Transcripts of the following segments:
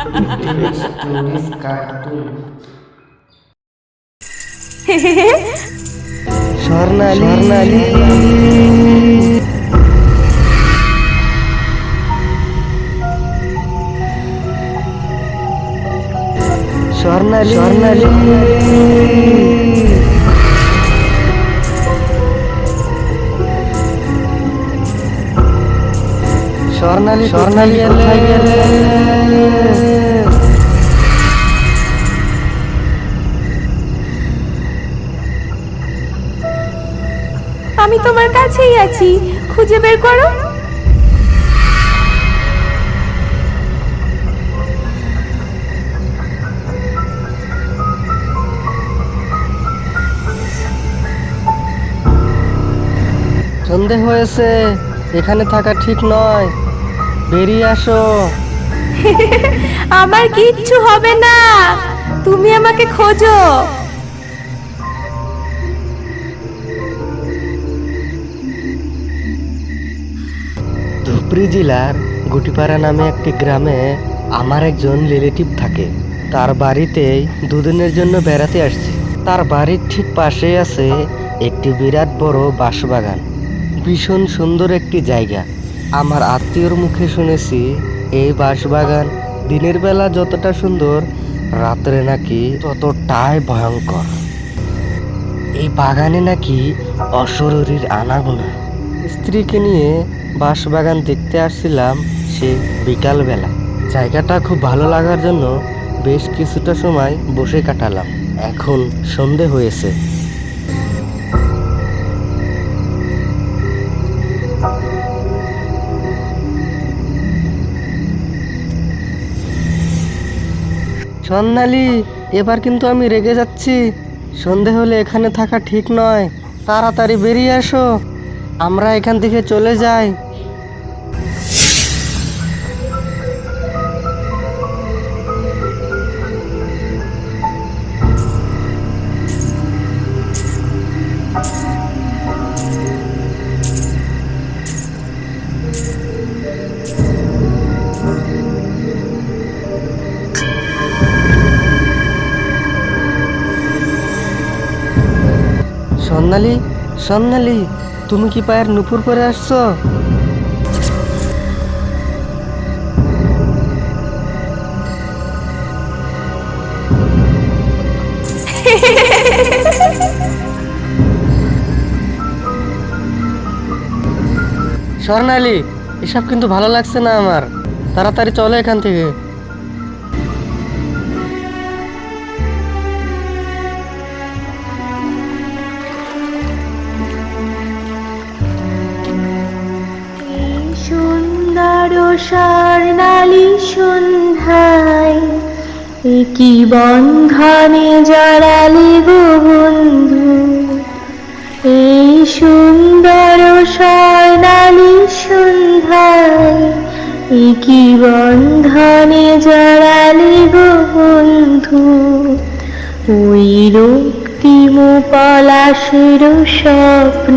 Stories cartoon স্বর্ণালী স্বর্ণালী স্বর্ণালী স্বর্ণালী স্বর্ণালী স্বর্ণালী কোথায় গেলে? আমি তোমার কাছেই আছি। খুঁজে বের করো। সন্ধে হয়েছে এখানে থাকা ঠিক নয়। বেরিয়ে আসো। আমার কিচ্ছু হবে না। তুমি আমাকে খোঁজো। ধুবড়ি জেলার গুটিপাড়া নামে একটি গ্রামে আমার একজন রিলেটিভ থাকে। তার বাড়িতেই দুদিনের জন্য বেড়াতে আসছি। তার বাড়ির ঠিক পাশে আছে একটি বিরাট বড় বাঁশবাগান। ভীষণ সুন্দর একটি জায়গা। আমার আত্মীয়র মুখে শুনেছি, এই বাঁশবাগান দিনের বেলা যতটা সুন্দর, রাত্রে নাকি ততটাই ভয়ঙ্কর। এই বাগানে নাকি অশরীর আনাগোনা। স্ত্রীকে নিয়ে বাঁশবাগান দেখতে আসছিলাম সে বিকালবেলা। জায়গাটা খুব ভালো লাগার জন্য বেশ কিছুটা সময় বসে কাটালাম। এখন সন্ধে হয়েছে। সন্ধ্যালি এবার কিন্তু আমি রেগে যাচ্ছি। সন্ধে হলে এখানে থাকা ঠিক নয়। তাড়াতাড়ি বেরিয়ে আসো। আমরা এখান থেকে চলে যাই। সন্ন্যালি সন্ন্যালি তুমি কি পায়ের নুপুর পরে আসছো? স্বর্ণালী এসব কিন্তু ভালো লাগছে না আমার। তাড়াতাড়ি চলো এখান থেকে। স্বর্ণালী সন্ধ্যায় কি বন্ধনে জড়ালি গো এই সুন্দর স্বর্ণালী সন্ধ্যায় কি বন্ধনে জড়ালি গো বন্ধু। ওই রক্তিম পলাশের স্বপ্ন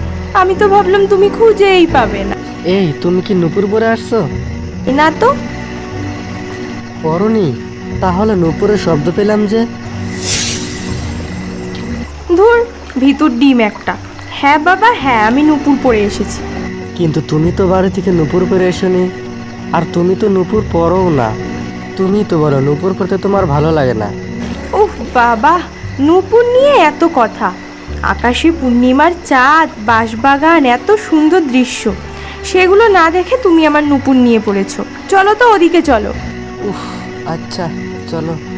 আমি তো ভাবলাম তুমি খুঁজেই পাবে না। এই তুমি কি নূপুর পরে আসছো না তো। পরনি তাহলে নুপুরের শব্দ পেলাম যে। ধুর ভিতর ডিম একটা। হ্যাঁ বাবা হ্যাঁ আমি নূপুর পরে এসেছি। কিন্তু তুমি তো বাড়ি থেকে নূপুর পরে এসোনি। আর তুমি তো নূপুর পরও না। তুমি তো বলো নূপুর পরতে তোমার ভালো লাগে না। উফ বাবা নূপুর নিয়ে এত কথা। আকাশে পূর্ণিমার চাঁদ, বাঁশবাগান, এত সুন্দর দৃশ্য। সেগুলো না দেখে তুমি আমার নুপুর নিয়ে পড়েছো। চলো তো ওদিকে চলো। উফ আচ্ছা চলো।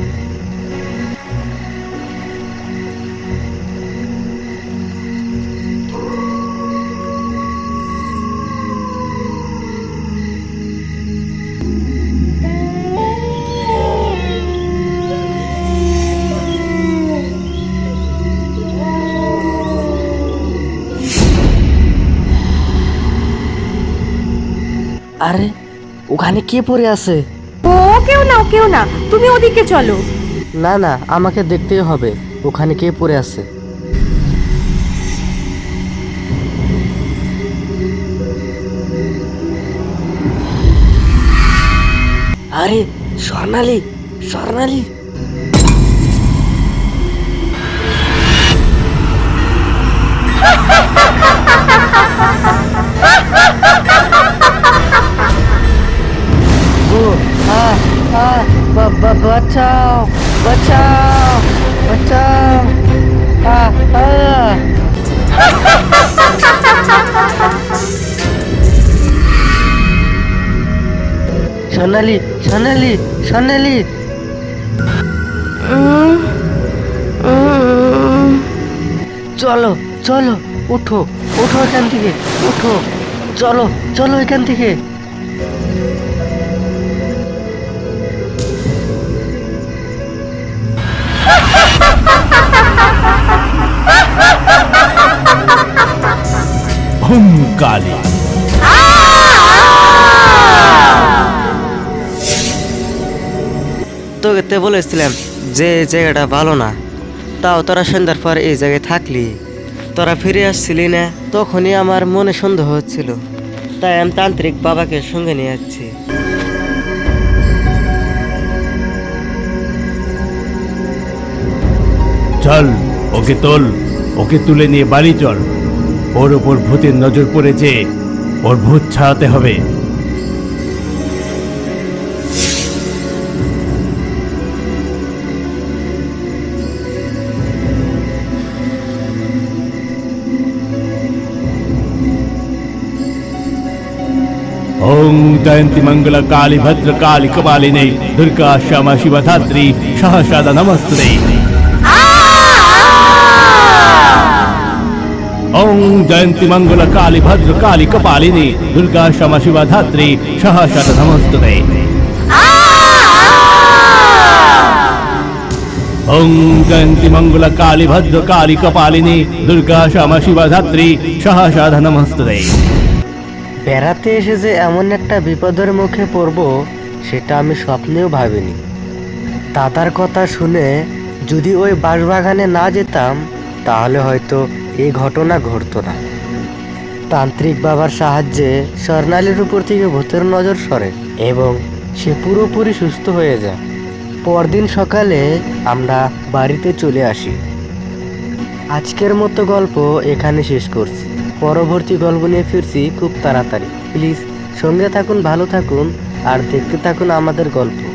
আরে ওখানে কে পড়ে আছে? ও কেউ না ও কেউ না। তুমি ওদিকে চলো। না না আমাকে দেখতেই হবে ওখানে কে পড়ে আছে। আরে স্বর্ণালী স্বর্ণালী। বাঁচাও বাঁচাও বাঁচাও সোনালি সোনালি সোনালি চলো চলো, উঠো উঠো এখান থেকে, উঠো। চলো চলো এখান থেকে। হুম তোকে তে বলেছিলাম যে জায়গাটা ভালো না তাও তোরা সন্ধ্যার পর এই জায়গায় থাকলি। তোরা ফিরে আসছিলি না তখনই আমার মনে সন্দেহ হচ্ছিল। তাই আমি তান্ত্রিক বাবাকে সঙ্গে নিয়ে যাচ্ছি চল ওকে তোল। ওকে তুলে নিয়ে বাড়ি চল। ওর ওপর ভূতের নজর পড়েছে। ওর ভূত ছাড়াতে হবে। ওং জয়ন্তী মঙ্গল কালী ভদ্র কালী কপালিনী দুর্গা শ্যামা শিবধাত্রী সহসাদা নমস্তে ওং জয়ন্তী মঙ্গল কালী ভদ্র কালী কপালিনী দুর্গা শ্যামা শিবধাত্রী সহসাদা নমস্তে ওং জয়ন্তী মঙ্গল কালী ভদ্র কালী কপালিনী দুর্গা শ্যামা শিবধাত্রী সহসাদা নমস্তে বেড়াতে এসে যে এমন একটা বিপদের মুখে পড়ব, সেটা আমি স্বপ্নেও ভাবিনি। দাদার কথা শুনে যদি ওই বাঁশবাগানে না যেতাম, তাহলে হয়তো এই ঘটনা ঘটতো না। তান্ত্রিক বাবার সাহায্যে স্বর্ণালীর উপর থেকে ভূতের নজর সরে এবং সে পুরোপুরি সুস্থ হয়ে যায়। পরদিন সকালে আমরা বাড়িতে চলে আসি। আজকের মতো গল্প এখানে শেষ করছি। পরবর্তী গল্প নিয়ে ফিরছি খুব তাড়াতাড়ি। প্লিজ সঙ্গে থাকুন, ভালো থাকুন, আর দেখতে থাকুন আমাদের গল্প।